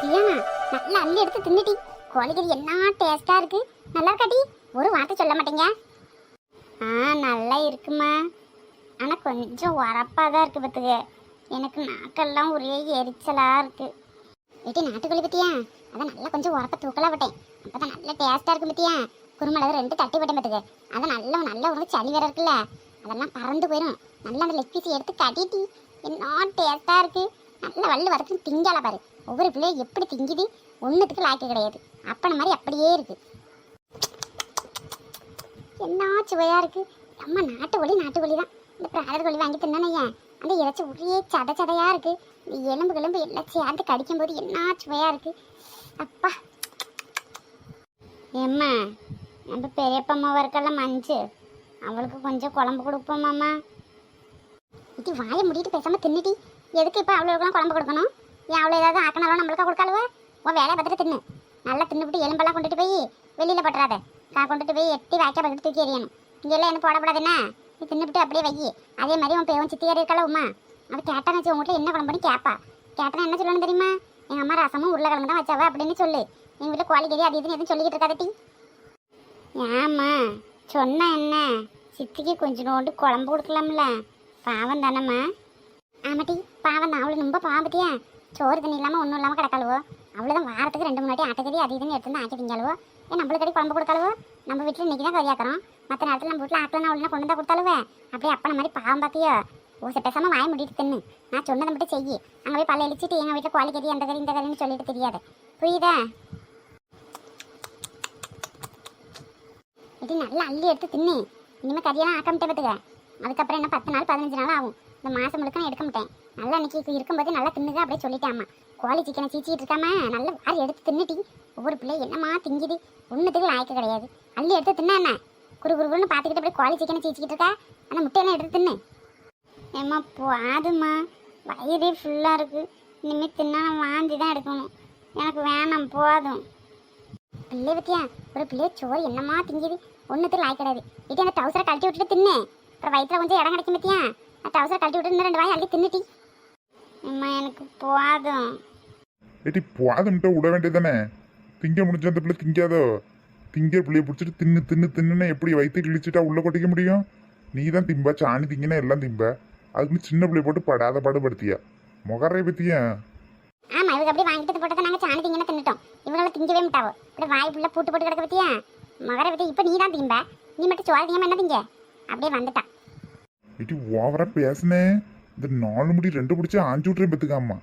சியானா நல்லா அள்ளி எடுத்து தின்னுட்டி. கோழிக்கறி என்ன டேஸ்டா இருக்கு? நல்லா இருக்காட்டி ஒரு வார்த்தை சொல்ல மாட்டீங்க? ஆ நல்லா இருக்குமா. ஆனால் கொஞ்சம் உரப்பாக தான் இருக்குது பார்த்துக்க. எனக்கு நாக்கெல்லாம் ஒரே எரிச்சலாக இருக்கு. ஏட்டி நாட்டுக்கோழி பத்தியா? அதான் நல்லா கொஞ்சம் உரப்ப தூக்கலாக விட்டேன். அப்பதான் நல்லா டேஸ்ட்டாக இருக்கு பத்தியா குருமிளகு ரெண்டு தட்டி விட்டேன் பார்த்துக்க. அதை நல்லா நல்ல உனக்கு சளி வேற இருக்குல்ல. அதெல்லாம் பறந்து போயிடும் நல்லா அந்த லெக் பீஸ் எடுத்து கட்டிட்டு என்ன டேஸ்ட்டாக இருக்குது நல்ல வள்ளு வதக்கு திங்கால பாரு. ஒவ்வொரு பிள்ளையும் எப்படி திங்குது? ஒன்றுத்துக்கு லாய்க்கு கிடையாது. அப்பனை மாதிரி அப்படியே இருக்கு. என்ன சுவையா இருக்கு? அம்மா நாட்டு கோழி நாட்டு கோழி தான் இந்த பிராடர் கோழி வாங்கி தின்னானே அந்த இறைச்சி ஒரே சத சதையாக இருக்கு. இந்த எலும்பு கிளம்பு எல்லாம் சேர்ந்து கடிக்கும் போது என்ன சுவையா இருக்கு? அப்பா. ஏம்மா நம்ம பெரியப்பம்மா இருக்கல மஞ்சு. அவளுக்கு கொஞ்சம் குழம்பு கொடுப்போமாம்மா இது வாயை முடிட்டு பேசாம தின்னுட்டி எதுக்கு இப்போ அவ்வளோக்கெல்லாம் குழம்பு கொடுக்கணும்? ஏன் அவ்வளோ ஏதாவது ஆக்கினாலும் நம்மளுக்கா கொடுக்காளுவ? உன் வேலையை பார்த்துட்டு தின்னு. நல்லா தின்னுபிட்டு எலும்பெல்லாம் கொண்டுட்டு போய் வெளியில் பட்டுறாத. கா கொண்டுட்டு போய் எட்டி வாய்க்க பக்கத்து தூக்கி எறியணும். இங்கெல்லாம் என்ன போடக்கூடாதுன்னா நீ தின்னுபிட்டு அப்படியே வை அதே மாதிரி உன் பேவன் சித்தியார் இருக்கல உமா. அவள் கேட்டான்னு வச்சு உங்கள்கிட்ட என்ன குழம்புன்னு கேட்பா கேட்டனா என்ன சொல்லணும் தெரியுமா? எங்கள் அம்மா ரசமும் உருளைக்கிழங்கு தான் வச்சாவ அப்படின்னு சொல்லு. எங்கள் வீட்டில் கோழிக்கறி அது இதுன்னு எதுவும் சொல்லிக்கிட்டு இருக்காதட்டி ஏம்மா சொன்ன என்ன? சித்திக்கு கொஞ்சோண்டு குழம்பு கொடுக்கலாம்ல. பாவம் தானம்மா. ஆமாட்டி பாவம் தான் அவளுக்கு ரொம்ப பாவம் பத்தியா சோறு தண்ணி இல்லாமல் ஒன்றும் இல்லாமல் கிடக்காளுவோ. அவ்வளோதான் வாரத்துக்கு ரெண்டு மூணு வாட்டி ஆட்டுக்கறி அது இதுன்னு எடுத்து வந்து ஆக்கி திங்காளுவோ ஏன் நம்மளுக்கு கறி குழம்பு கொடுக்காளுவோ? நம்ம வீட்டில் இன்றைக்கி தான் கறியாக்கிறோம். மற்ற நேரத்தில் நம்ம வீட்டில் ஆக்கலாம் அவளுனா கொண்டு தான் கொடுத்தாளுவே? அப்படியே அப்பன மாதிரி பாவம் பார்த்தியோ ஓசை பேசாமல் வாய முடிட்டு தின்னு. நான் சொன்னதை மட்டும் செய்யி. அங்கே போய் பல்ல அழிச்சிட்டு எங்கள் வீட்டில் கோழி கறி அந்த கறி இந்த கறின்னு சொல்லிட்டு தெரியாது. புரியுதா? இது நல்லா அள்ளி எடுத்து தின்னு. இனிமேல் கறியெல்லாம் ஆக்கமிட்டே பார்த்துக்க அதுக்கப்புறம் என்ன பத்து நாள் பதினஞ்சு நாள் ஆகும். இந்த மாதம் முழுக்க நான் எடுக்க மாட்டேன். நல்லா இன்னைக்கு இருக்கும்போது நல்லா தின்னுங்க அப்படியே சொல்லிட்டாமா கோழி சிக்கனை சீச்சிட்டு இருக்காம நல்லா வாரி எடுத்து தின்னுட்டி. ஒவ்வொரு பிள்ளை என்னமா திங்குது? ஒன்றுத்துக்கு லாய்க்கு கிடையாது. அள்ளி எடுத்து தின்னா என்ன? குறு குறுன்னு பார்த்துக்கிட்டு அப்படியே கோழி சிக்கனை சீச்சிக்கிட்டு இருக்கா? ஆனால் முட்டையெல்லாம் எடுத்து தின்னு. ஏம்மா போதும்மா. வயிறே ஃபுல்லாக இருக்குது இனிமேல் தின்னா நான் வாந்தி தான் எடுக்கணும். எனக்கு வேணாம் போதும். பிள்ளை பற்றியா ஒரு பிள்ளை சோறு என்னமா திங்குது? ஒன்றுத்துக்கு லாய் கிடையாது. இட்டு அந்த டவுசரை கழட்டி விட்டுட்டு தின்னு. அப்புறம் வயிற்றுல கொஞ்சம் இடம் கிடைக்கும் பத்தியா? அந்த டவுசரை கழட்டி விட்டு இன்னும் ரெண்டு வாய் அள்ளி தின்னுட்டி. அம்மா எனக்கு போதும். ஏட்டி போதும்ட்ட விட வேண்டியதானே திங்க முடிஞ்ச அந்த பிள்ளை திங்காதோ? திங்க பிள்ளைய பிடிச்சிட்டு தின்னு தின்னு தின்னுன்னு எப்படி வயிற்று கிழிச்சிட்டா உள்ள கொட்டிக்க முடியும்? நீ தான் திம்ப சாணி திங்கினா எல்லாம் திம்ப. அதுக்கு சின்ன பிள்ளைய போட்டு படாத பாடுபடுத்தியா? முகரை பத்தியா? ஆமா இவங்க அப்படியே வாங்கிட்டு போட்டதை நாங்கள் சாணி திங்கன்னு தின்னுட்டோம். இவங்களை திங்கவே மாட்டாவோ? அப்படியே வாய் ஃபுல்லாக பூட்டு போட்டு கிடக்க பத்தியா? மகர பத்தி இப்போ நீ தான் திம்ப. நீ மட்டும் சோறு திங்காம என்ன திங்க? அப்படியே வந்துட்டான் இட்டி ஓவரா பேசுனேன் இந்த நாலு முடி ரெண்டு பிடிச்சி ஆஞ்சு விட்றேன் பத்துக்காமா